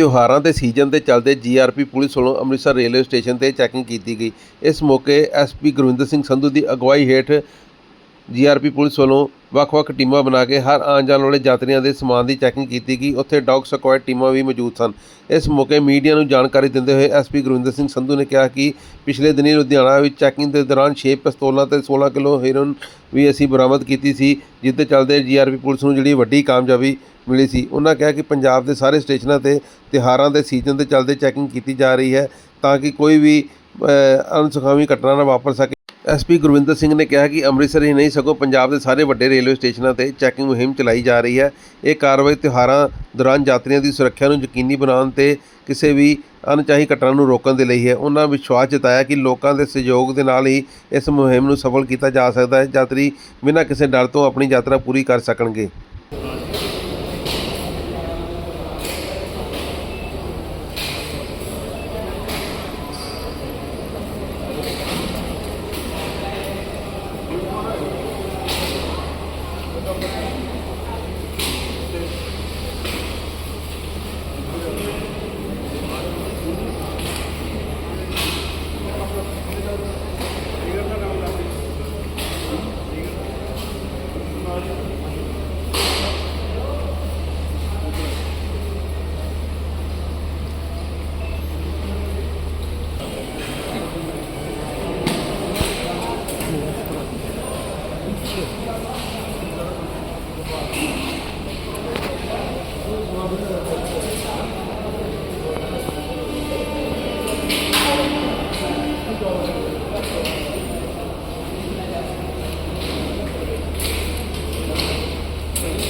ਤਿਉਹਾਰਾਂ ਦੇ ਸੀਜ਼ਨ ਦੇ ਚੱਲਦੇ ਜੀਆਰਪੀ ਪੁਲਿਸ ਵੱਲੋਂ ਅੰਮ੍ਰਿਤਸਰ ਰੇਲਵੇ ਸਟੇਸ਼ਨ ਤੇ ਚੈਕਿੰਗ ਕੀਤੀ ਗਈ। ਇਸ ਮੌਕੇ ਐਸਪੀ ਗੁਰਵਿੰਦਰ ਸਿੰਘ ਸੰਧੂ ਦੀ ਅਗਵਾਈ ਹੇਠ ਜੀਆਰਪੀ ਪੁਲਿਸ ਵੱਲੋਂ ਵੱਖ-ਵੱਖ ਟੀਮਾਂ ਬਣਾ ਕੇ ਹਰ ਆਉਣ ਜਾਣ ਵਾਲੇ ਯਾਤਰੀਆਂ ਦੇ ਸਮਾਨ ਦੀ ਚੈਕਿੰਗ ਕੀਤੀ ਗਈ। ਉੱਥੇ ਡੌਗ ਸਕੁਐਡ ਟੀਮਾਂ ਵੀ ਮੌਜੂਦ ਸਨ। ਇਸ ਮੌਕੇ ਮੀਡੀਆ ਨੂੰ ਜਾਣਕਾਰੀ ਦਿੰਦੇ ਹੋਏ ਐਸਪੀ ਗੁਰਵਿੰਦਰ ਸਿੰਘ ਸੰਧੂ ਨੇ ਕਿਹਾ ਕਿ ਪਿਛਲੇ ਦਿਨੀ ਲੁਧਿਆਣਾ ਵਿੱਚ ਚੈਕਿੰਗ ਦੇ ਦੌਰਾਨ 6 ਪਿਸਤੌਲਾਂ ਤੇ 16 ਕਿਲੋ ਹੈਰੋਇਨ ਵੀ ਅਸੀਂ ਬਰਾਮਦ ਕੀਤੀ ਸੀ, ਜਿਸ ਦੇ ਚੱਲਦੇ ਜੀਆਰਪੀ ਪੁਲਿਸ ਨੂੰ ਜਿਹੜੀ ਵੱਡੀ ਕਾਮਯਾਬੀ ਮਿਲੀ ਸੀ। ਉਹਨਾਂ ਕਿਹਾ ਕਿ ਪੰਜਾਬ ਦੇ ਸਾਰੇ ਸਟੇਸ਼ਨਾਂ ਤੇ ਤਿਉਹਾਰਾਂ ਦੇ ਸੀਜ਼ਨ ਦੇ ਚੱਲਦੇ ਚੈਕਿੰਗ ਕੀਤੀ ਜਾ ਰਹੀ ਹੈ ਤਾਂ ਕਿ ਕੋਈ ਵੀ ਅ, ਅਣਸੁਖਾਵੀ ਘਟਨਾ ਨਾ ਵਾਪਰ ਸਕੇ। ਐਸਪੀ ਗੁਰਵਿੰਦਰ ਸਿੰਘ ਨੇ ਕਿਹਾ ਕਿ ਅੰਮ੍ਰਿਤਸਰ ਹੀ ਨਹੀਂ ਸਗੋਂ ਪੰਜਾਬ ਦੇ ਸਾਰੇ ਵੱਡੇ ਰੇਲਵੇ ਸਟੇਸ਼ਨਾਂ ਤੇ ਚੈਕਿੰਗ ਮੁਹਿੰਮ ਚਲਾਈ ਜਾ ਰਹੀ ਹੈ। ਇਹ ਕਾਰਵਾਈ ਤਿਉਹਾਰਾਂ ਦੌਰਾਨ ਯਾਤਰੀਆਂ ਦੀ ਸੁਰੱਖਿਆ ਨੂੰ ਯਕੀਨੀ ਬਣਾਉਣ ਤੇ ਕਿਸੇ ਵੀ ਅਣਚਾਹੀ ਘਟਨਾ ਨੂੰ ਰੋਕਣ ਦੇ ਲਈ ਹੈ। ਉਹਨਾਂ ਵਿਸ਼ਵਾਸ ਜਤਾਇਆ ਕਿ ਲੋਕਾਂ ਦੇ ਸਹਿਯੋਗ ਦੇ ਨਾਲ ਹੀ ਇਸ ਮੁਹਿੰਮ ਨੂੰ ਸਫਲ ਕੀਤਾ ਜਾ ਸਕਦਾ ਹੈ। ਯਾਤਰੀ ਬਿਨਾਂ ਕਿਸੇ ਡਰ ਤੋਂ ਆਪਣੀ ਯਾਤਰਾ ਪੂਰੀ ਕਰ ਸਕਣਗੇ।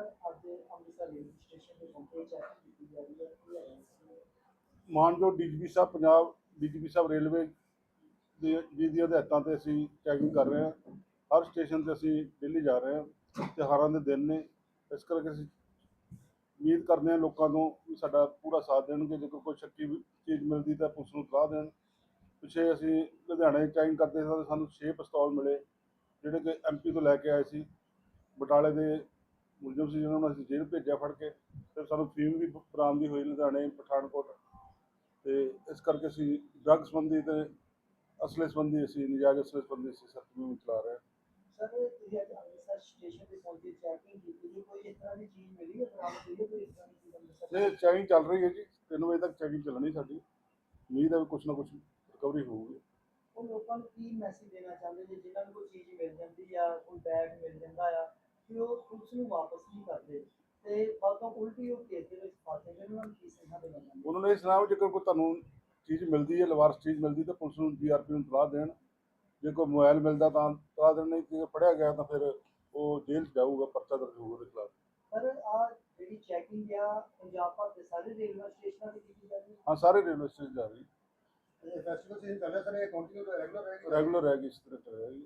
ਅੱਜ ਅੰਮ੍ਰਿਤਸਰ ਰੇਲਵੇ ਸਟੇਸ਼ਨ ਤੇ ਪਹੁੰਚੇ ਚੈਕਿੰਗ ਕੀਤੀ ਜਾ ਰਹੀ ਹੈ ਕੀ ਹੈ ਇਸ? ਮਾਨਯੋਗ DGP sahib, Punjab DGP sahib railway ਦੇ ਜੀ ਦੀਆਂ ਹਦਾਇਤਾਂ ਤੇ ਅਸੀਂ ਚੈਕਿੰਗ ਕਰ ਰਹੇ ਹਾਂ। ਹਰ ਸਟੇਸ਼ਨ ਤੇ ਅਸੀਂ ਦਿੱਲੀ ਜਾ ਰਹੇ ਹਾਂ। ਤਿਉਹਾਰਾਂ ਦੇ ਦਿਨ ਨੇ। ਇਸ ਕਰਕੇ ਅਸੀਂ ਉਮੀਦ ਕਰਦੇ ਹਾਂ ਲੋਕਾਂ ਤੋਂ ਵੀ ਸਾਡਾ ਪੂਰਾ ਸਾਥ ਦੇਣਗੇ। ਜੇਕਰ ਕੋਈ ਸ਼ੱਕੀ ਵੀ ਚੀਜ਼ ਮਿਲਦੀ ਤਾਂ ਪੁਲਿਸ ਨੂੰ ਸਲਾਹ ਦੇਣ। ਪਿੱਛੇ ਅਸੀਂ ਲੁਧਿਆਣੇ ਚੈਕਿੰਗ ਕਰਦੇ ਸਾਂ ਸਾਨੂੰ 6 ਪਿਸਤੌਲ ਮਿਲੇ, ਜਿਹੜੇ ਕਿ ਐਮਪੀ ਤੋਂ ਲੈ ਕੇ ਆਏ ਸੀ। ਬਟਾਲੇ ਦੇ ਮੁਲਜ਼ਮ ਸੀ ਜਿਹਨਾਂ ਨੂੰ ਅਸੀਂ ਜੇਲ੍ਹ ਭੇਜਿਆ ਫੜ ਕੇ ਫਿਰ ਸਾਨੂੰ ਫੀਮ ਵੀ ਬਰਾਮਦੀ ਹੋਈ ਲੁਧਿਆਣੇ ਪਠਾਨਕੋਟ ਤੇ ਇਸ ਕਰਕੇ ਅਸੀਂ ਡਰੱਗ ਸੰਬੰਧੀ ਤੇ ਅਸਲੇ ਸੰਬੰਧੀ ਅਸੀਂ ਨਜਾਇਜ਼ ਅਸਲੇ ਸੰਬੰਧੀ ਅਸੀਂ ਸਖਤ ਮੁਹਿੰਮ ਚਲਾ ਰਹੇ ਹਾਂ। ਸਰ ਤੁਸੀਂ ਅੱਜ ਅੰਮ੍ਰਿਤਸਰ ਸਟੇਸ਼ਨ ਤੇ ਪਹੁੰਚੇ ਚੈਕਿੰਗ ਕੀਤੀ ਕੋਈ ਇਸ ਤਰ੍ਹਾਂ ਦੀ ਚੀਜ਼ ਮਿਲੀ ਹੈ ਬਰਾਮਦ ਹੋਈ ਹੈ ਕੋਈ ਇਸ ਤਰ੍ਹਾਂ ਦੀ ਚੀਜ਼ ਅੰਮ੍ਰਿਤਸਰ ਚੈਕਿੰਗ ਚੱਲ ਰਹੀ ਹੈ ਜੀ 3 ਵਜੇ ਤੱਕ ਚੈਕਿੰਗ ਚੱਲਣੀ ਸਾਡੀ। ਉਮੀਦ ਹੈ ਵੀ ਕੁਛ ਨਾ ਕੁਛ ਰਿਕਵਰੀ ਹੋਊਗੀ। ਉਹ ਲੋਕਾਂ ਨੂੰ ਕੀ ਮੈਸੇਜ ਦੇਣਾ ਚਾਹੁੰਦੇ ਜੀ ਜਿਨ੍ਹਾਂ ਨੂੰ ਕੋਈ ਚੀਜ਼ ਮਿਲ ਜਾਂਦੀ ਆ ਕੋਈ ਬੈਗ ਮਿਲ ਜਾਂਦਾ ਆ? ਕਿ ਉਹ ਪੁਲਿਸ ਨੂੰ ਵਾਪਸ ਨਹੀਂ ਕਰਦੇ ਤੇ ਬਾਦੋਂ ਉਲਟੀ ਉਹ ਕੇਸ ਦੇ ਵਿੱਚ ਫਸਦੇ ਨੇ ਉਹਨਾਂ ਨੂੰ ਕੀ ਸੁਝਾਅ ਦੇਣਾ ਚਾਹੁੰਦੇ ਉਹਨਾਂ ਨੇ ਵੀ ਜੇਕਰ ਕੋਈ ਤੁਹਾਨੂੰ ਚੀਜ਼ ਮਿਲਦੀ ਹੈ ਲਵਾਰਸ ਚੀਜ਼ ਮਿਲਦੀ ਤਾਂ ਪੁਲਿਸ ਨੂੰ ਜੀਆਰਪੀ ਨੂੰ ਸਲਾਹ ਦੇਣ। ਜੇ ਕੋਈ ਮੋਬਾਈਲ ਮਿਲਦਾ ਤਾਂ ਸਲਾਹ ਦੇਣ ਨਹੀਂ ਜੇ ਫੜਿਆ ਗਿਆ ਤਾਂ ਫਿਰ ਉਹ ਜੇਲ੍ਹ ਜਾਊਗਾ ਪਰਚਾ ਦਰਜ ਹੋਊਗਾ ਉਹਦੇ ਖਿਲਾਫ। ਸਰ ਆ ਜਿਹੜੀ ਚੈਕਿੰਗ ਆ ਪੰਜਾਬ ਭਰ ਦੇ ਸਾਰੇ ਰੇਲਵੇ ਸਟੇਸ਼ਨਾਂ ਤੇ ਕੀਤੀ ਜਾਂਦੀ ਹੈ? ਹਾਂ ਸਾਰੇ ਰੇਲਵੇ ਸਟੇਸ਼ਨ ਜਾ ਰਹੀ ਫੈਸਟੀਵਲ ਸੀਜ਼ਨ ਚੱਲ ਰਿਹਾ ਸਰ ਇਹ ਕੰਟੀਨਿਊ ਰੈਗੂਲਰ ਰਹੇਗਾ? ਰੈਗੂਲਰ ਹੈਗੀ ਇਸ ਤਰ੍ਹਾਂ ਚੱਲ ਰਹੀ